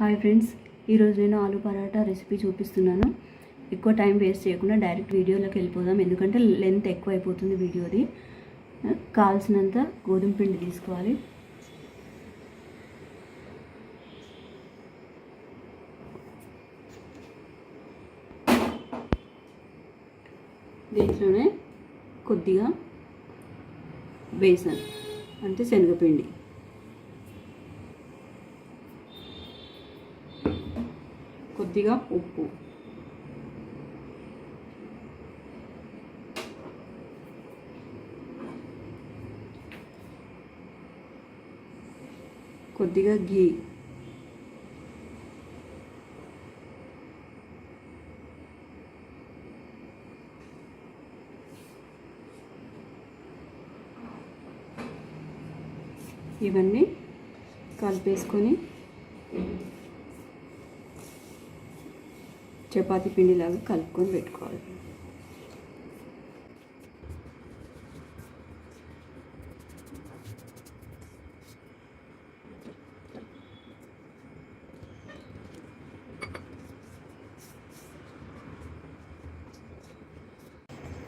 Hi friends ఈరోజు నేను ఆలు పరాటా రెసిపీ చూపిస్తున్నాను. ఎక్కువ టైం వేస్ట్ చేయకుండా డైరెక్ట్ వీడియోలోకి వెళ్ళిపోదాం. ఎందుకంటే లెంత్ ఎక్కువ అయిపోతుంది వీడియోది. కావాల్సినంత గోధుమ పిండి తీసుకోవాలి. దీంట్లోనే కొద్దిగా బేసన్ అంటే శనగపిండి. కొద్దిగా ఉప్పు. కొద్దిగా గీ ఇవన్నీ కలిపేసుకొని చపాతి పిండిలాగా కలుపుకొని పెట్టుకోవాలి.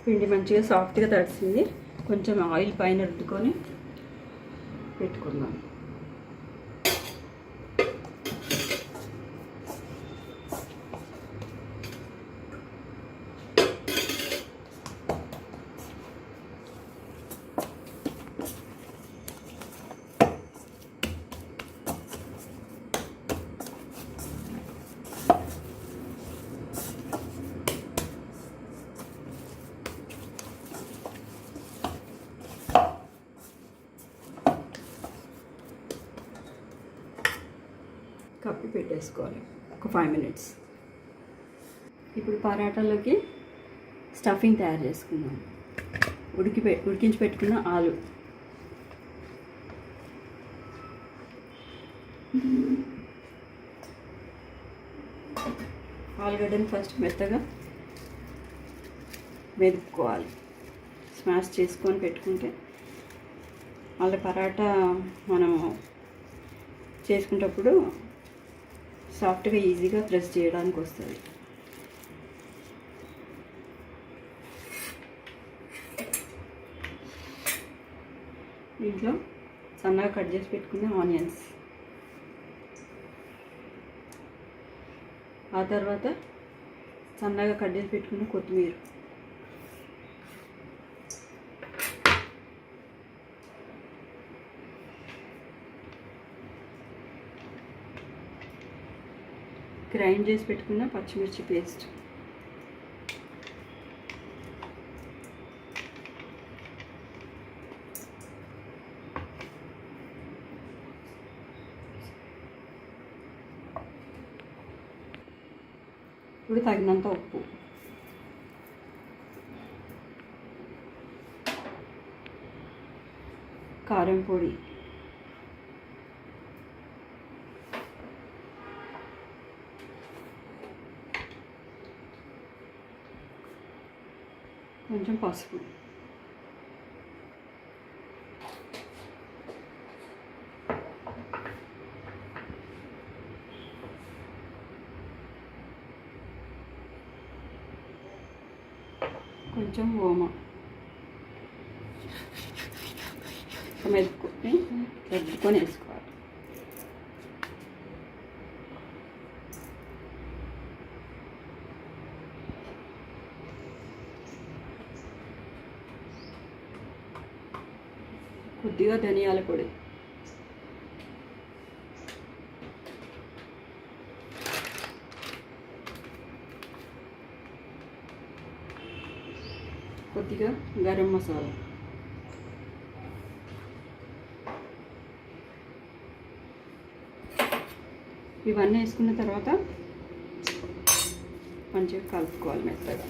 పిండి మంచిగా సాఫ్ట్గా తడిసింది. కొంచెం ఆయిల్ పైన రుద్దుకొని పెట్టుకుందాం. కప్పి పెట్టేసుకోవాలి. ఒక ఫైవ్ మినిట్స్ ఇప్పుడు పరాటాలోకి స్టఫింగ్ తయారు చేసుకుందాం. ఉడికి ఉడికించి పెట్టుకున్న ఆలు. ఆలుగడ్డని ఫస్ట్ మెత్తగా మెదుపుకోవాలి. స్మాష్ చేసుకొని పెట్టుకుంటే మళ్ళీ పరాటా మనము చేసుకునేటప్పుడు సాఫ్ట్గా ఈజీగా ప్రెస్ చేయడానికి వస్తుంది. దీంట్లో సన్నగా కట్ చేసి పెట్టుకునే ఆనియన్స్. ఆ తర్వాత సన్నగా కట్ చేసి పెట్టుకున్న కొత్తిమీర. గ్రైండ్ చేసి పెట్టుకున్న పచ్చిమిర్చి పేస్ట్. ఇప్పుడు తగినంత ఉప్పు. కారం పొడి. కొంచెం పసుపు కొంచెం ఓమ మెదుకొని మెదుకొని వేసుకోవాలి కొద్దిగా ధనియాల పొడి. కొద్దిగా గరం మసాలా. ఇవన్నీ వేసుకున్న తర్వాత మంచిగా కలుపుకోవాలి మెత్తగా.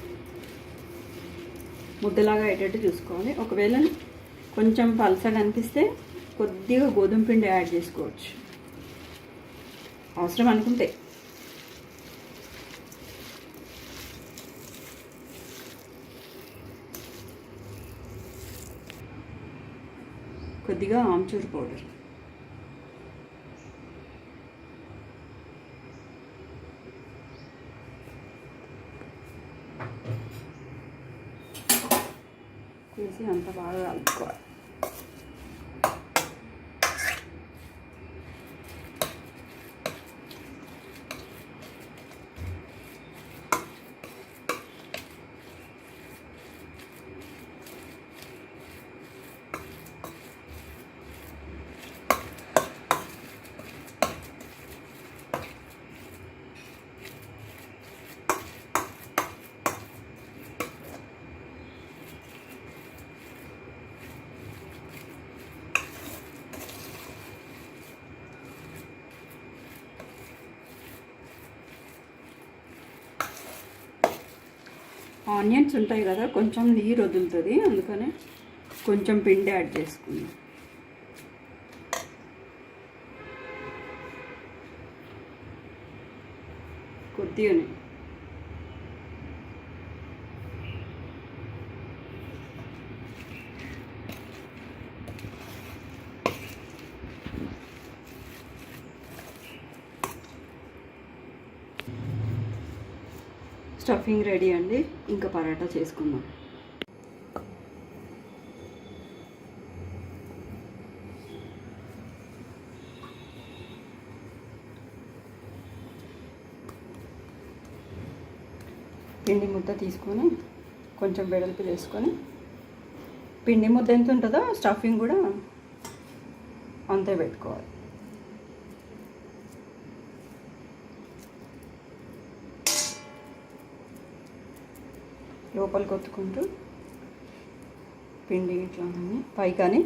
ముద్దలాగా అయ్యేటట్టు చూసుకోవాలి. ఒకవేళ కొంచెం పలసగా అనిపిస్తే కొద్దిగా గోధుమ పిండి యాడ్ చేసుకోవచ్చు. అవసరం అనుకుంటే. కొద్దిగా ఆమ్చూర్ పౌడర్. అంత బాగా కలుపుకోవాలి ఆనియన్స్ ఉంటాయి కదా కొంచెం నీరు వదులుతుంది. అందుకనే కొంచెం పిండి యాడ్ చేసుకుందాం. కొద్దిగానే స్టఫింగ్ రెడీ అండి. ఇంకా పరాటా చేసుకుందాం. పిండి ముద్ద తీసుకొని కొంచెం వెడల్పు చేసుకొని పిండి ముద్ద ఎంత ఉంటుందో స్టఫింగ్ కూడా అంతే పెట్టుకోవాలి. లోపలికి కొత్తుకుంటూ పిండి ఇట్లా ఉంది. పైకాని.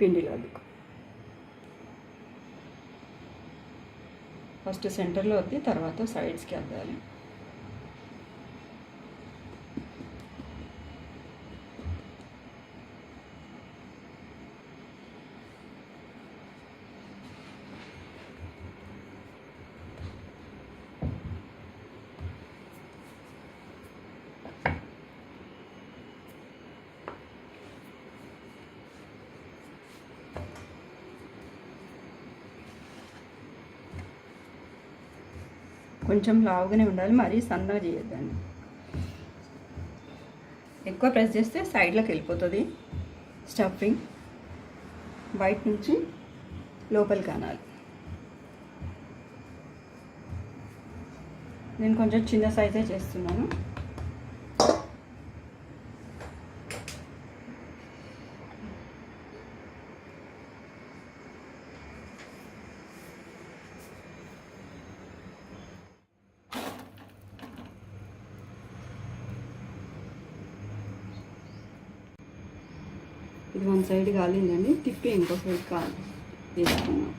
పిండిలో అద్దుకో. ఫస్ట్ సెంటర్లో వద్ది తర్వాత సైడ్స్కి అద్దాలి కొంచెం లావుగానే ఉండాలి మరీ సన్నగా చేయొద్దండి. ఎక్కువ ప్రెస్ చేస్తే సైడ్లోకి వెళ్ళిపోతుంది స్టఫింగ్. బయట నుంచి లోపలికి అనాలి. నేను కొంచెం చిన్న సైజే చేస్తున్నాను. ఇది వన్ సైడ్ కాలిందండి తిప్పి ఇంకో సైడ్ కాలి వేసుకున్నాం.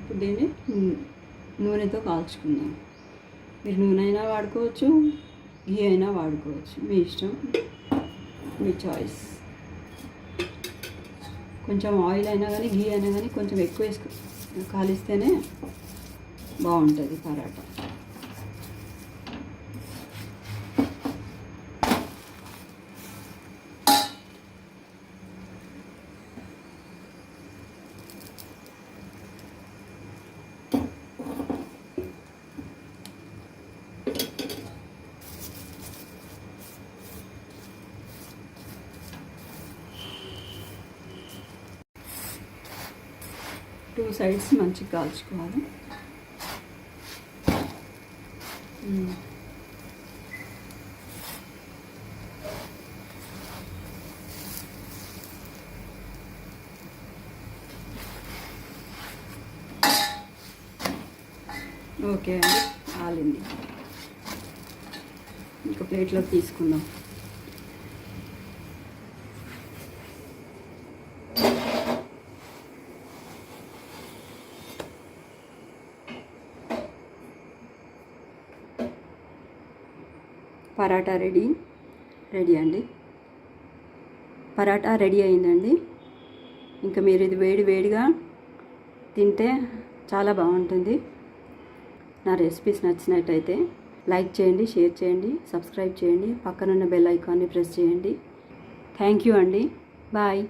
ఇప్పుడు దీన్ని నూనెతో కాల్చుకుందాం. మీరు నూనె అయినా వాడుకోవచ్చు ఘీ అయినా వాడుకోవచ్చు. మీ ఇష్టం మీ చాయిస్. కొంచెం ఆయిల్ అయినా కానీ ఘీ అయినా కానీ కొంచెం ఎక్కువ వేసుకో కాలిస్తేనే బాగుంటుంది పరాటా. టూ సైడ్స్ మంచిగా కాల్చుకోవాలి. ఓకే అండి ఆలింది. ఇంకా ప్లేట్లోకి తీసుకుందాం. పరాటా రెడీ? రెడీ అండి. పరాటా రెడీ అయిందండి. ఇంకా మీరు ఇది వేడి వేడిగా తింటే చాలా బాగుంటుంది. నా రెసిపీస్ నచ్చినట్టయితే లైక్ చేయండి షేర్ చేయండి సబ్స్క్రైబ్ చేయండి పక్కనున్న బెల్ ఐకాన్ని ప్రెస్ చేయండి. థ్యాంక్ యూ అండి. బాయ్.